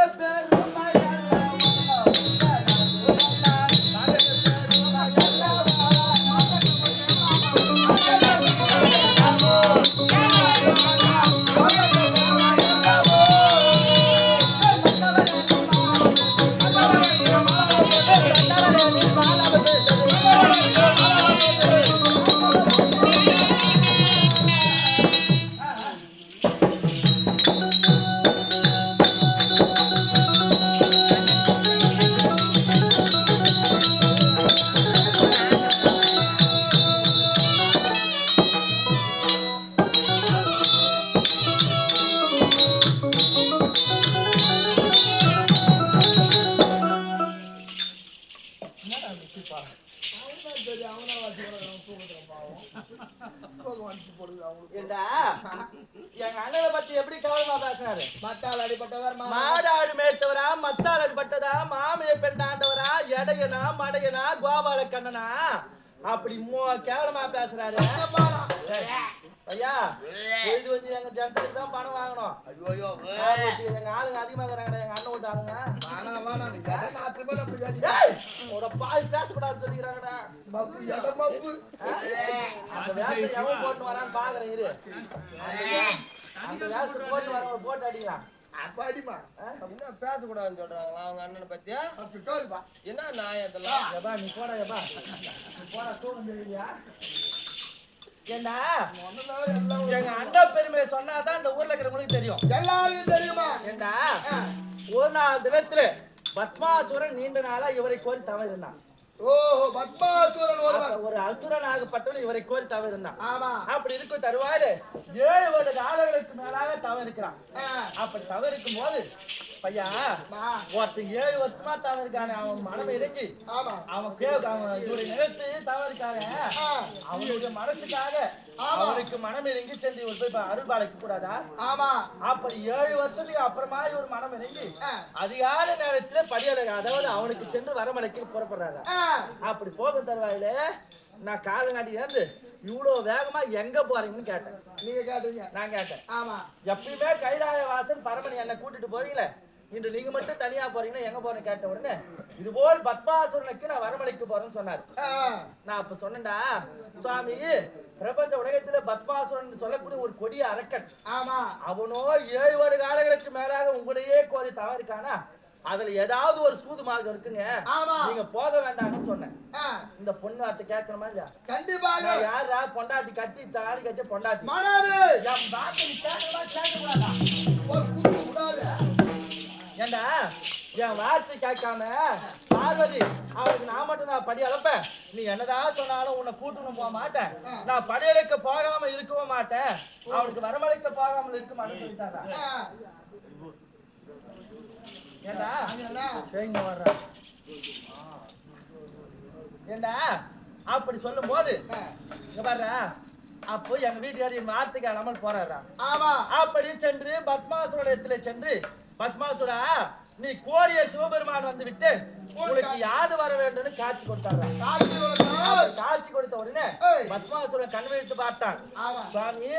Yeah, man. பேசினாரு மத்தால் அடிப்பட்டவர் மா- மாடாடு மேய்த்தவரா மத்தாள் அடிப்பட்டதா மாமிய பெண்ணாண்டவரா எடையனா மடையனா கோபால கண்ணனா அப்படி கேவலமா பேசுறாரு. ஐயா இது வந்து எங்க ஜனத்துக்கு தான் பணம் வாங்கணும். எங்க ஆளுங்க அதிகமா இருக்கிறாங்கடா எங்க அண்ணன் விட்டாங்க பாய் பேசக்கூடாதுன்னு சொல்லிக்கிறாங்கடா? அந்த வேஷம் எவன் போட்டு வரான்னு பாக்குறேன் இரு. அந்த வேஷம் போட்டு வரவன் போட்டு அடிக்கலாம். அப்ப அடிமா. என்ன பேசக்கூடாதுன்னு சொல்றாங்களா அவங்க அண்ணனை பத்தி. என்ன நாயம் இதெல்லாம் எப்பா நீ போடா எப்பா நீ போடா தூக்கம் தெரியலையா ஏண்டா? ஒண்ணுனால எல்லாம் எங்க அண்டா பெருமையை சொன்னாதான் இந்த ஊர்ல இருக்கிறவங்களுக்கு தெரியும். எல்லாருக்கும் தெரியுமா? ஏண்டா? ஒரு நாள் தினத்துல பத்மாசுரன் நீண்ட நாளா இவரை கோரி தவறு இருந்தான் ஓஹோ பத்மாசுரன் ஒரு அசுரனாகப்பட்டவன் இவரை கோரி தவறு இருந்தான் ஆமா. அப்படி இருக்கும் தருவாயில ஏழு வருட காலங்களுக்கு மேலாக தவறிக்கிறான் ஆ, அப்படி தவறிக்கும் போது பையா ஒருத்தன் ஏழு வருஷமா தவறிக்கான அவன் மனம் இறங்கி. அவன் அவன் இவரை நிறுத்து தவறிக்காக அவனுடைய மனசுக்காக ஆமா. அவனுக்கு மனம் இறங்கி சென்று இவர் போய் அருள் பாலிக்க கூடாதா? ஆமா. அப்படி ஏழு வருஷத்துக்கு அப்புறமா இவர் மனம் இறங்கி அதிகாலை நேரத்துல படியலக அதாவது அவனுக்கு சென்று வரமலைக்கு புறப்படுறாரு? அப்படி போகும் தருவாயில நான் காலங்காட்டி ஏந்து இவ்வளவு வேகமா எங்க போறீங்கன்னு கேட்டேன். நீங்க கேட்டீங்க. நான் கேட்டேன். ஆமா. எப்பயுமே கைலாய வாசன் பரமன் என்ன கூட்டிட்டு போறீங்களே இன்று நீங்க மட்டும் தனியா போறீங்கன்னா எங்க போறேன்னு கேட்ட உடனே இது போல் பத்மாசுரனுக்கு நான் வரமலைக்கு போறேன்னு சொன்னாரு. நான் அப்ப சொன்னேன்டா சுவாமி பிரபஞ்ச உலகத்துல பத்மாசுரன் சொல்லக்கூடிய ஒரு கொடிய அரக்கன். ஆமா. அவனோ ஏழு வருட காலங்களுக்கு மேலாக உங்களையே கோரி தவறிக்கானா அதுல ஏதாவது ஒரு சூது மார்க்கம் இருக்குங்க. ஆமா. நீங்க போக வேண்டாம்னு சொன்னேன். இந்த பொண்ணு வார்த்தை கேட்கணுமா இல்லையா? கண்டிப்பாக. நான் யாரா பொண்டாட்டி கட்டி தாலி கட்டி பொண்டாட்டி? ஒரு ஏண்டா? என் வார்த்தை கேட்காம பார்வதி அவளுக்கு நான் மட்டும் நான் படி அளப்பேன். நீ என்னதான் சொன்னாலும் உன்னை கூட்டணும் போக மாட்டேன். நான் படியலைக்க போகாம இருக்கவும் மாட்டேன். அவளுக்கு வரமழைக்க போகாமல் இருக்க மாட்டேன்னு சொல்லிட்டாரா? ஏண்டா. சரிங்க வர்றேன் ஏண்டா? அப்படி சொல்லும் போது இங்க பாரு அப்போ எங்க வீட்டுக்காரர் என் வார்த்தைக்கு அல்லாமல் போறாரா? ஆமா. அப்படி சென்று பத்மாசுரத்துல சென்று பத்மாசுரா நீ கோரிய சிவபெருமான் வந்து விட்டு உனக்கு யாது வர வேண்டும்னு காட்சி கொடுத்தாரா? காட்சி கொடுத்த உடனே ஏய். பத்மாசுரன் கண் விழித்து பார்த்தான். சுவாமி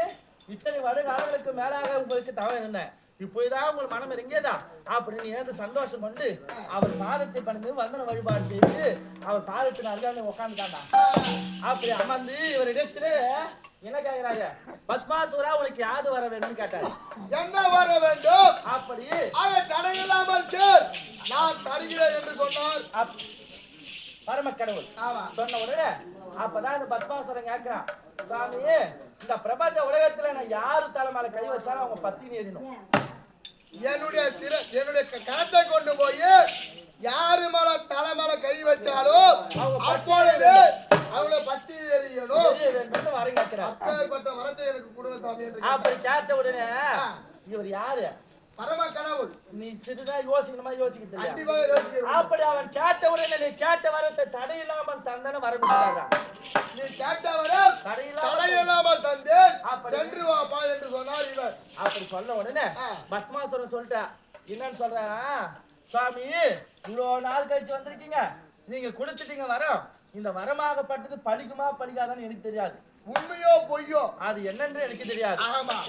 இத்தனை வருகாலங்களுக்கு மேலாக உங்களுக்கு தவறு இருந்தேன் இப்போதான் உங்கள் மனம் இறங்கியதா? அப்படின்னு ஏந்து சந்தோஷம் கொண்டு அவர் பாதத்தை பணிந்து வந்தன வழிபாடு செய்து அவர் பாதத்தின் அருகாமல் உட்காந்துட்டாண்டா அப்படி அமர்ந்து இவர் இடத்துல என்ன கேக்குறாங்க? பத்மாசுரா உனக்கு யாது வர வேணும்னு கேட்டாரு. என்ன வர வேண்டும்? அப்படி. ஆக தடையில்லாமல் கேள் நான் தருகிறேன் என்று சொன்னார். பரம கடவுள் ஆமா. சொன்ன உடனே அப்பதான் இந்த பத்மாசுரன் கேட்கிறான் சாமி இந்த பிரபஞ்ச உலகத்துல நான் யாரு தலை மேல கை வச்சாலும் அவங்க பத்தினி எறியணும். என்னுடைய சிற என்னுடைய க- கணத்தை கொண்டு போய் யாரு மேல தலை மேல கை வச்சாலும் அப்பொழுது அவங்கள பத்தி எறியணும். அப்பேற்பட்ட வரத்தை எனக்கு கொடுங்க சாமி அப்படி கேட்ட உடனே. இவர் யாரு? பரம கடவுள். நீ சிறிதா யோசிக்கணுமா? யோசிக்க அப்படி அவன் கேட்ட உடனே நீ கேட்ட வரத்தை தடையில்லாமல் தந்தன வரமிட்டாரா நீ கேட்டவரம் தடையில்லாமல் தடையில்லாமல் தந்தேன். அப்படி. சென்று வாப்பா என்று சொன்னார் இவர். அப்படி சொன்ன உடனே. பத்மாசுரன் சொல்லிட்டா என்னன்னு சொல்றேன் சுவாமி இவ்வளவு நாள் கழிச்சு வந்திருக்கீங்க. நீங்க கொடுத்துட்டீங்க வரம். இந்த வரமாகப்பட்டது பலிக்குமா பலிக்காதான்னு எனக்கு தெரியாது. உண்மையோ பொய்யோ? அது என்னன்னு எனக்கு தெரியாது.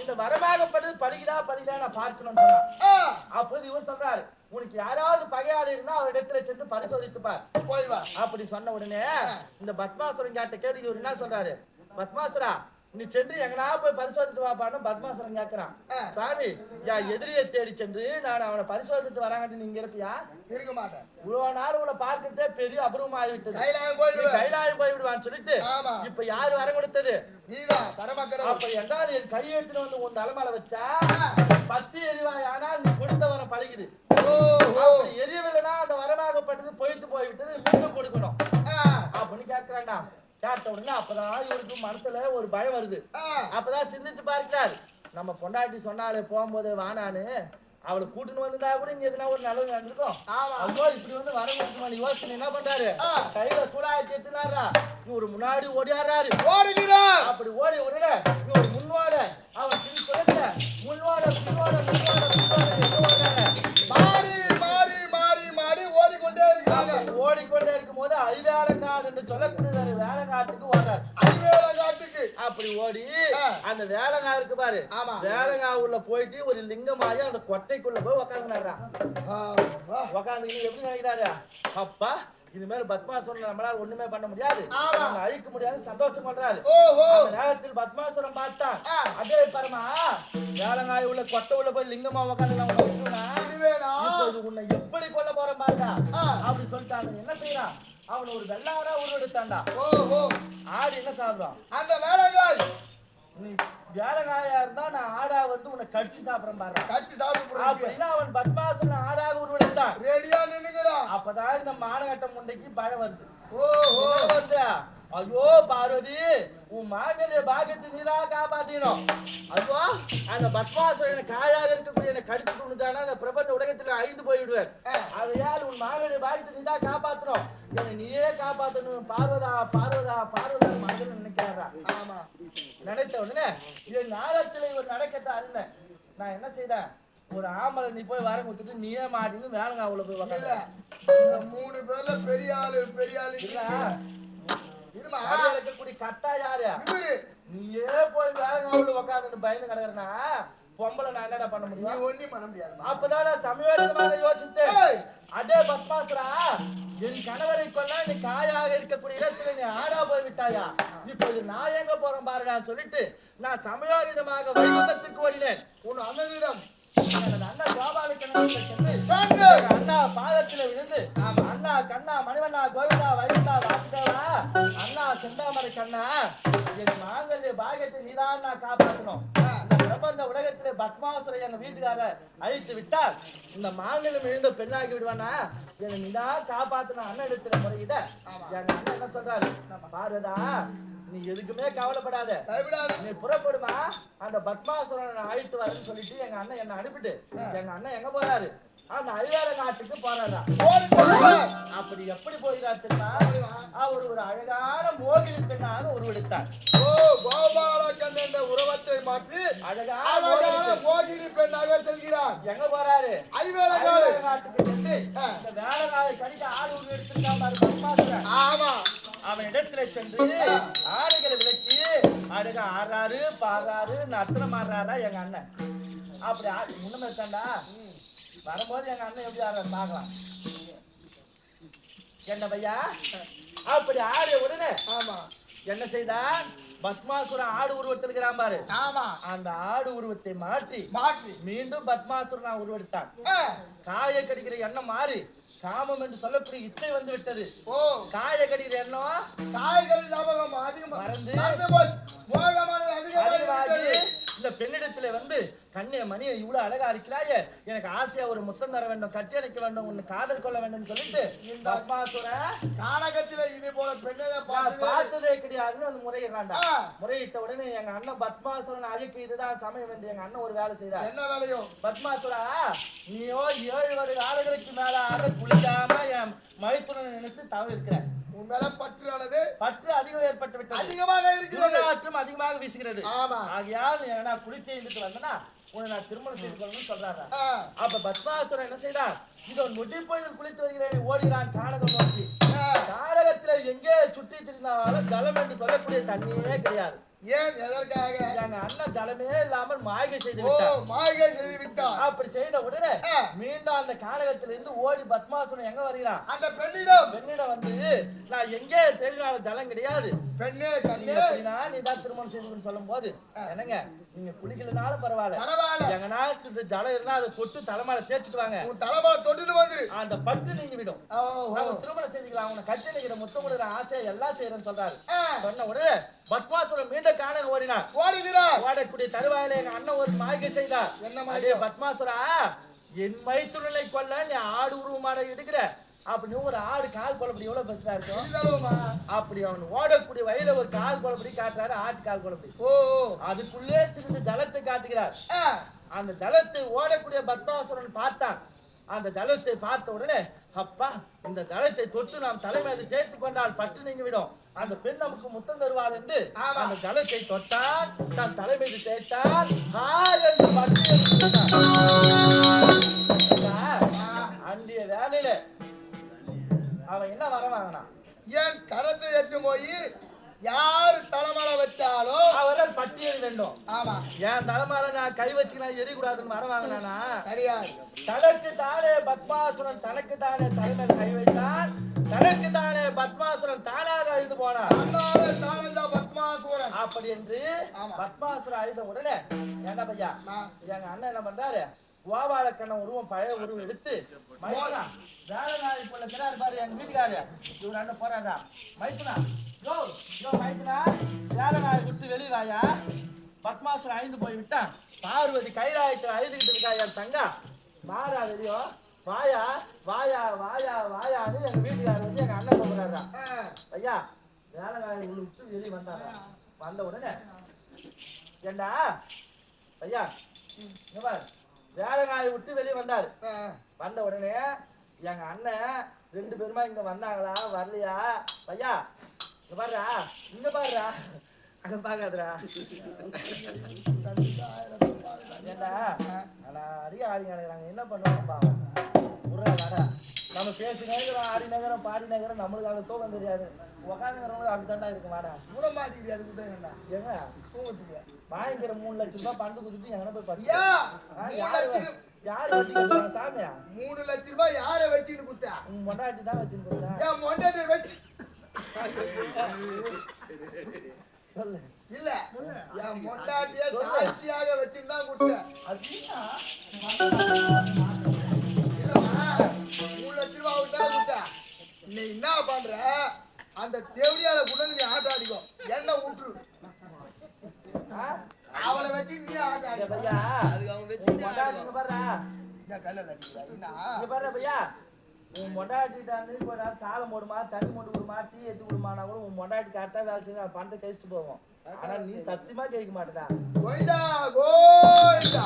இந்த வரமாகப்பட்டது படிக்கிறா படிக்கிறா நான் ஆ, அப்போது இவர் சொல்றாரு உனக்கு யாராவது பகையாளி இருந்தா அவர் இடத்துல சென்று பரிசோதித்து பார் போய் வா. அப்படி சொன்ன உடனே இந்த பத்மாசுரன் கேட்ட கேள்வி இவர் என்ன சொல்றாரு? பத்மாசுரா நீ சென்று எங்கனா போய் பரிசோதித்து வாப்பான்னு பத்மாசுரன் கேட்கிறான். சாமி யா எதிரியை தேடி சென்று நான் அவனை பரிசோதித்து வராங்கன்னு நீங்க இருப்பியா இருக்க மாட்டேன். இவ்வளவு நாள் உன்னை பார்க்கறதே பெரிய அபூர்வம் ஆகிவிட்டது கைலாயம் நீ போயிடுவேன் கைலாயம் போய் விடுவான்னு சொல்லிட்டு. இப்ப யாரு வர கொடுத்தது? அப்படி என்றால் என் கையெழுத்துல வந்து உன் தலைமையில வச்சா பத்து எரிவாய் ஆனால் நீ கொடுத்த வர பழகுது. ஓ ஓ அப்படி எரியவில்லைனா அந்த வரமாகப்பட்டது பொய்த்து போய்விட்டது மீண்டும் கொடுக்கணும். அப்படின்னு கேட்கிறான்டா கேட்ட உடனே அப்பதான் இவருக்கு மனசுல ஒரு பயம் வருது. அப்பதான் சிந்தித்து பார்க்கிறார். நம்ம பொண்டாட்டி சொன்னாலே போகும்போது வானான்னு அவளை கூட்டின்னு வந்திருந்தா கூட இங்க எதுனா ஒரு நல்லது நடந்திருக்கும். ஆமா. ஐயோ இப்படி வந்து வர முடியுமா? யோசனை என்ன பண்றாரு. கையில சூடாச்சி எடுத்துனாரா இவரு முன்னாடி ஓடியாராரு ஓடுகிறார் அப்படி ஓடி உடனே இவரு முன்வாட. அவன் பின் குறைக்க முன்வாட பின்வாட முன்வாட பின்வாட ஓடிக்கொண்டே இருக்கும்போது ஐவேலங்காடு என்று சொல்லக்கூடிய வேலைக்காட்டுக்கு ஓடுறாரு ஐவேலங்காட்டுக்கு அப்படி ஓடி. அந்த வேலைங்கா இருக்கு பாரு ஆமா. வேலைங்கா உள்ள போயிட்டு ஒரு லிங்கமாயி அந்த கொட்டைக்குள்ள போய் உக்காந்துனாரா. உக்காந்து எப்படி நினைக்கிறாரு அப்பா இது மாதிரி பத்மாசுரன் நம்மளால ஒண்ணுமே பண்ண முடியாது. அழிக்க முடியாது சந்தோஷம் பண்றாரு. அந்த நேரத்தில் பத்மாசுரம் பார்த்தான் ஆ. அதே பரமா வேலைங்காய் உள்ள கொட்டை உள்ள போய் லிங்கமா உட்காந்து நம்ம உன்னை எப்படி கொல்ல போற பாருடா. ஆ. அப்படி சொல்லிட்டாங்க என்ன செய்யறான்? அவனை ஒரு வெள்ளாரா உருவெடுத்தான்டா. ஓஹோ ஆடு என்ன சாப்பிடுறான் அந்த வேலைங்காய் நீ வேலைங்காயா இருந்தா நான் ஆடா வந்து உன்னை கடிச்சு சாப்பிடுறேன் பாரு. கட்டி சாப்பிட்டு அப்படின்னா அவன் பத்மாசுரன் ஆடாக உருவெடுத்தான் ரெடியா நின்னுக்கிறான். அப்பதான் இந்த மானகட்ட முண்டைக்கு பயம் வருது. என்ன வருது? ஐயோ பார்வதி உன் மாங்கல்ய பாகத்தை நீதான் காப்பாத்தினோம் ஐயோ அந்த பத்மாசுரன் காயாக இருக்கக்கூடிய என்னை கடித்து கொண்டுட்டானா அந்த பிரபஞ்ச உலகத்துல அழிந்து போய்விடுவேன் அதையால் உன் மாங்கல்ய பாகத்தை நீதான் காப்பாத்தணும் என்னை நீயே காப்பாத்தணும் பார்வதா பார்வதா பார்வதா மகன் நினைக்கிறாரா ஆமா நினைத்த உடனே என் நாளத்துல இவர் நடக்கத்தை அல்ல நான் என்ன செய்தேன் ஒரு ஆம்பளை நீ போய் வர கொடுத்துட்டு நீயே மாட்டின்னு வேலைங்காவுல போய் இல்ல உக்காந்து இந்த மூணு பேர்ல பெரிய ஆளு பெரிய ஆளு இல்ல அடி இருக்கக்கூடிய கட்டா யாரு? நீயே போய் வேலைங்காவுல உக்காந்துட்டு பயந்து கிடக்குறனா? பொம்பளை நான் என்னடா பண்ண முடியும்? ஒண்ணும் பண்ண முடியாதுமா. அப்பதான் நான் யோசித்தேன். அதே பத்மாசுரா என் கணவரை கொல்ல நீ காயாக இருக்கக்கூடிய இடத்துல நீ ஆடா போய் விட்டாயா இப்போது நான் எங்க போறேன் பாருடா சொல்லிட்டு நான் சமயோகிதமாக வைகுந்தத்துக்கு ஓடினேன். உன் அண்ணனிடம். அண்ணா எங்க அண்ணா பாதத்துல விழுந்து அண்ணா கண்ணா மணிவண்ணா கோவிந்தா அண்ணா செந்தாமரை கண்ணா என் மாங்கல்ய பாகியத்தை நீதான் நான் காப்பாற்றணும் இந்த பிரபஞ்ச உலகத்திலே பத்மாசுரை எங்க வீட்டுக்காரர் அழித்து விட்டால் இந்த மாங்கல்யம் எழுந்த பெண்ணாக்கி விடுவானா? என்னை நீதான் காப்பாத்தணும் அண்ணன் இடத்துல முறையிட எங்க அண்ணன் என்ன சொல்றாரு? பாருதா நீ எதுக்குமே கவலைப்படாத. நீ புறப்படுமா அந்த பத்மாசுரனை அழைத்து வரேன்னு சொல்லிட்டு எங்க அண்ணன் என்ன அனுப்பிட்டு எங்க அண்ணன் எங்க போறாரு? அந்த ஐவேல நாட்டுக்கு போறாரா? ஓடி செல்கிறார். அப்படி எப்படி போகிறார் தெரியுமா? அவர் ஒரு அழகான மோகினி பெண்ணாக உருவெடுத்தார். ஓ கோபாலக்கண்ணன் என்ற உருவத்தை மாற்றி அழகான மோகினி பெண். மோகினி பெண்ணாக செல்கிறார். எங்க போறாரு? ஐவேல நாட்டுக்கு சென்று. இந்த வேலைக்காரை கடிக்க ஆடு உருவம் எடுத்திருக்கான் பாரு பத்மாசுரன் ஆமா. அவன் இடத்துல சென்று ஆடுகளை விலக்கி அழக ஆறாரு பாடுறாரு நர்த்தனம் ஆடுறாரா எங்க அண்ணன்? அப்படி முன்னும் இருக்காண்டா வரும்போது எங்க அண்ணன் எப்படி ஆடுறாரு பார்க்கலாம். என்ன பையா? அப்படி ஆடிய உடனே ஆமா. என்ன செய்தான் பத்மாசுரன் ஆடு உருவத்தில் இருக்கிறான் பாரு. ஆமா. அந்த ஆடு உருவத்தை மாற்றி மாற்றி. மீண்டும் பத்மாசுரன் உருவெடுத்தான். காய கடிக்கிற எண்ணம் மாறி காமம் என்று சொல்லக்கூடிய இச்சை வந்து விட்டது. ஓ. காய கடிக்கிற எண்ணம் காய்கறி ஞாபகம் அதிகமா. மறந்து மோகமானது அதிகமாகி. இந்த பெண்ணிடத்துல வந்து கண்ணே மணியை இவ்வளவு அழகா இருக்கிறாயே எனக்கு ஆசையா ஒரு முத்தம் தர வேண்டும் கட்டி அணைக்க வேண்டும் உன்னை காதல் கொள்ள வேண்டும் சொல்லிட்டு இந்த பத்மாசுர கானகத்தில இது போல பெண்ணை பார்த்தது கிடையாதுன்னு முறையிடலாண்டா ஆ, முறையிட்ட உடனே எங்க அண்ணன் பத்மாசுரன் அழிக்க இதுதான் சமயம் என்று எங்க அண்ணன் ஒரு வேலை செய்தார் என்ன வேலையோ? பத்மாசுரா நீயோ ஏழு வருட ஆளுகளுக்கு மேல ஆட குளிக்காம என் மைத்துனனை நினைத்து தவறு இருக்கிற உன் மேல பற்றானது பற்று அதிகம் ஏற்பட்டு விட்டது. அதிகமாக இருக்கிறது. அதிகமாக வீசுகிறது. ஆமா. ஆகையால் நான் குளித்து எழுந்துட்டு வந்தனா உன்னை நான் திருமணம் செய்து கொள்ளணும்னு சொல்றாரா? அப்ப பத்மாசுரன் என்ன செய்தான் இதோ நொடி பொழுதில் குளித்து வருகிறேன் ஓடுகிறான் கானகம் நோக்கி. உலகத்துல எங்கே சுற்றி திரிந்தாலும் ஜலம் என்று சொல்லக்கூடிய தண்ணியே கிடையாது. ஏன் எதற்காக? எங்க அண்ணன் ஜலமே இல்லாமல் மாய்கை செய்து ஓ விட்டார். மாளிகை செய்து விட்டார். அப்படி செய்த உடனே. மீண்டும் அந்த கானகத்திலிருந்து ஓடி பத்மாசுரன் எங்க வருகிறான்? அந்த பெண்ணிடம். பெண்ணிடம் வந்து நான் எங்கே தேடினாலும் ஜலம் கிடையாது. பெண்ணே கண்ணே. எப்படின்னா நீ தான் திருமணம் செய்துன்னு சொல்லும் போது என்னங்க நீங்க குளிக்கலனாலும் பரவாயில்ல. பரவாயில்ல. எங்கன்னா இந்த ஜலம் இருந்தா அதை தொட்டு தலைமையில தேய்ச்சிட்டு வாங்க. உன் தலைமையில தொட்டுட்டு வந்துரு. அந்த பட்டு நீங்கி விடும். திருமணம் செஞ்சுக்கலாம் உன்னை கட்டி நிக்கிற முத்தம் கொடுக்குற ஆசை எல்லாம் செய்யறேன்னு சொல்றாரு. சொன்ன உடனே பத்மாசுரன் மீண்டும் காண ஓடினான் ஓடுகிறார். ஓடக்கூடிய தருவாயில எங்க அண்ணன் ஒரு மாய்கை செய்தார். என்ன மாளிகை? பத்மாசுரா என் மைத்துனனை கொல்ல நீ ஆடு உருவமான எடுக்கிற. அப்படி ஒரு ஆடு கால் குழப்படி எவ்வளவு பெருசா இருக்கும்? அப்படி அவன் ஓடக்கூடிய வயல ஒரு கால் குழப்படி காட்டுறாரு ஆட்டு கால் குழப்படி ஓ. அதுக்குள்ளே சிறிது ஜலத்தை காட்டுகிறார். அந்த ஜலத்தை ஓடக்கூடிய பத்மாசுரன் பார்த்தான். அந்த ஜலத்தை பார்த்த உடனே அப்பா இந்த ஜலத்தை தொட்டு நாம் தலைமையில சேர்த்து கொண்டால் பட்டு நீங்கி விடும். அந்த பெண் நமக்கு முத்தம் தருவார் என்று. அந்த ஜலத்தை தொட்டால் தன் தலைமையில சேர்த்தால் ஹா என்று பட்டு அன்றைய வேலையில அவன் என்ன வர வாங்கினான்? என் கரத்தை எடுத்து போய் யாரு தலைமையில வச்சாலும் அவர்கள் பட்டியல் வேண்டும். ஆமா. என் தலைமையில நான் கை வச்சுக்கலாம் எரியக்கூடாதுன்னு வர வாங்கினானா? கிடையாது தனக்கு தானே பத்மாசுரன் தனக்கு தானே தலைமையில் கை வைத்தான் தனக்கு தானே பத்மாசுரன் தானாக அண்ணாவே தானந்த பத்மாசூரன். அப்படி என்று. பத்மாசுரன் அழிந்த உடனே என்ன பையா எங்க அண்ணன் என்ன பண்றாரு? கோபால உருவம் பழைய உருவம் எடுத்து மைத்துனா வேலை நாள் போல இருக்கிறாரு பாரு எங்க வீட்டுக்காரு. இவர் அண்ணன் போறாரா? மைத்துனா யோ யோ மைத்துனா வேலை விட்டு வெளியே வாயா? பத்மாசுரன் அழிந்து போய் விட்டான் பார்வதி கைலாயத்தில் அழுதுகிட்டு இருக்கா என் தங்கா? மாறா வெளியோ வாயா வாயா வாயா வாயான்னு எங்க வீட்டுக்காரர் வந்து எங்க அண்ணன் போகிறாரா ஐயா வேலை நாள் விட்டு வெளியே வந்தாரா? வந்த உடனே ஏண்டா? ஐயா இங்க பாரு. வேலை நாளை விட்டு வெளியே வந்தாரு. வந்த உடனே எங்க அண்ணன் ரெண்டு பேருமா இங்க வந்தாங்களா? வரலையா? ஐயா இங்க பாருடா இங்க பாருடா. அங்க பாக்காதடா. ஏண்டா? ஆனா அடிக்க ஆடி என்ன பண்ணுவாங்க பாவம்? உருளா வாடா நம்ம பேசி நேரம் ஆடி நகரம் பாடி நகரம் நம்மளுக்கு அந்த தூக்கம் தெரியாது. உக்காந்துங்கிறவங்க அப்படித்தாண்டா இருக்கு வாடா விட மாட்டேங்குது அது கூட என்ன ஏங்க? தூங்கத்துக்கு வாங்கிக்கிற மூணு லட்சம் ரூபாய் பண்டு குடுத்துட்டு எங்கன போய் மூணு யாரு சாமியா? மூணு லட்சம் ரூபாய் யாரை வச்சுட்டு உன் மொண்டாட்டி தான் என் மொண்டாட்டி வச்சு. சொல்லு. இல்ல. என் மொண்டாட்டிய சாட்சியாக வச்சுட்டு தான் குத்தேன் நீ என்ன பண்ற? அந்த தேவடியால கூட நீ ஆட்டம் ஆடிக்கோ. என்ன விட்டுரு? அவளை வச்சு நீ ஆட்டம் இங்க ஆடிக்கோ பையா அதுக்கு அவங்க இங்க பாருடா. ஏன் கல்ல கட்டிக்கிறா உன் மொண்டாட்டிட்ட வந்து இப்போ தாளம் போடுமா தண்ணி போட்டு விடுமா டீ எடுத்து விடுமானா கூட உன் மொண்டாட்டி கரெக்டாக வேலை செஞ்சு அந்த பணத்தை கழிச்சுட்டு போவோம். ஆனா நீ சத்தியமா கேட்க மாட்டேடா. கோயிந்தா கோயிந்தா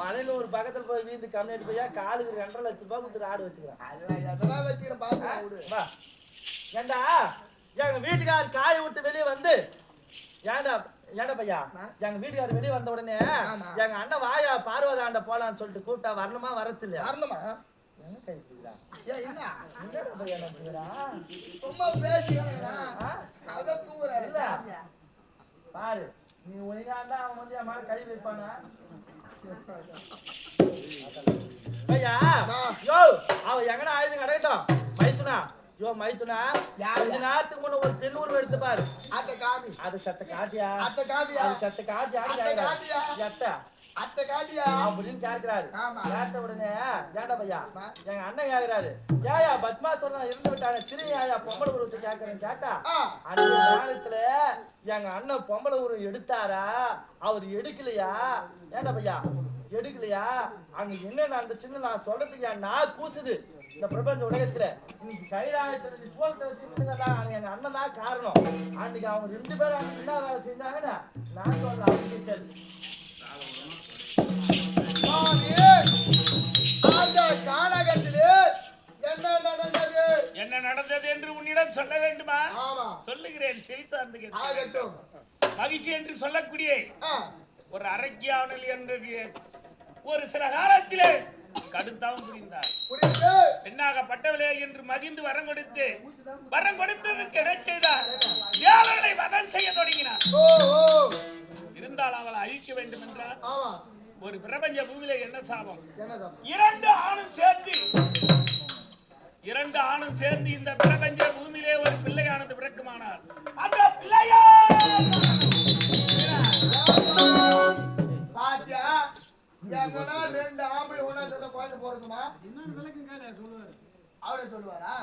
மலையில ஒரு பக்கத்துல போய் வீந்து கம்யூனிட்டி போய் காலுக்கு ரெண்டரை லட்சம் ரூபாய் கொடுத்துட்டு ஆடு வச்சுக்கிறேன்? அதெல்லாம் வச்சுக்கிறேன் வா. ஏண்டா? எங்க வீட்டுக்காரர் காயை விட்டு வெளியே வந்து ஏண்டா ஏண்டா பையா? எங்க வீட்டுக்காரர் வெளியே வந்த உடனே. எங்க அண்ணன் வாயா பார்வதாண்ட போலான்னு சொல்லிட்டு கூப்பிட்டா வரணுமா வரது இல்லையா வரணுமா? ஏன் என்ன? என்னடா? சும்மா தூங்குறாரு இல்ல. பாரு நீ ஒழுங்காண்டா அவன் வந்து என் மேல கை வைப்பானா? ஆ. யோ அவ எங்கடா ஆயுதம் கிடைக்கட்டும்? மைத்துனா யோ மைத்துனா? கொஞ்ச நேரத்துக்கு முன்ன ஒரு பெண் உருவம் எடுத்து பாரு. அத்தை காமி. அது சத்த காட்டியா? அத்தை காமியா? அது சத்த காட்டியா? அத்தை அத்தை காட்டியா? அப்படின்னு கேட்கிறாரு. ஆமா. கேட்ட உடனே ஏண்டா பையா. எங்க அண்ணன் கேக்குறாரு ஏயா பத்மா சொன்னா இருந்து விட்டாங்க பொம்பளை உருவத்தை கேட்கறேன்னு கேட்டா? அந்த காலத்துல எங்க அண்ணன் பொம்பளை உருவம் எடுத்தாரா? அவர் எடுக்கலையா? ஏண்டா பையா எடுக்கலையா? அங்க என்ன நடந்துச்சுன்னு நான் சொல்றதுக்கு என் நான் கூசுது. இந்த பிரபஞ்ச உலகத்துல. இன்னைக்கு கைலாயத்துல சோளத்தை வச்சுருந்தா எங்க அண்ணன் தான் காரணம். அன்னைக்கு அவங்க ரெண்டு பேரும் என்ன வேலை செஞ்சாங்கன்னா நான் சொல்ல அவங்க கேள்வி சுவாமி, அந்த கானகத்திலே என்ன நடந்தது என்று உன்னிடம் சொல்ல வேண்டுமா? சொல்லுகிறேன் செவி சார்ந்து மகிழ்ச்சி என்று சொல்லக்கூடிய ஒரு அரக்கியாவனில் என்ற ஒரு சில காலத்திலே கடுத்தாவும் புரிந்தார். பெண்ணாகப்பட்டவளே என்று மகிழ்ந்து வரம் கொடுத்து வரம் கொடுத்ததற்கு என்ன செய்தார்? தேவர்களை வதம் செய்ய தொடங்கினார். இருந்தால் அவளை அழிக்க வேண்டும் என்றால் ஆமா. ஒரு பிரபஞ்ச பூமியில என்ன சாபம்? இரண்டு ஆணும் சேர்ந்து இரண்டு ஆணும் சேர்ந்து இந்த பிரபஞ்ச பூமியிலே ஒரு பிள்ளையானது பிறக்குமானால். அந்த பிள்ளையா! பாத்தியா? எங்கன்னா ரெண்டு ஆம்பளை ஒண்ணா சேர்ந்த குழந்தை போறதுமா அவரே சொல்லுவாரா?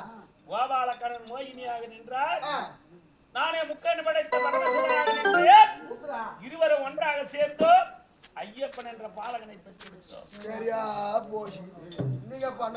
கோபாலக்கரன் மோகினியாக நின்றார். நானே முக்கன் படைத்த பரமசிவனாக நின்றேன். இருவரும் ஒன்றாக சேர்ந்தோ ஐயப்பன் என்ற பாலகனை பெற்றெடுத்தோம் சரியா போச்சு. நீங்க பண்ண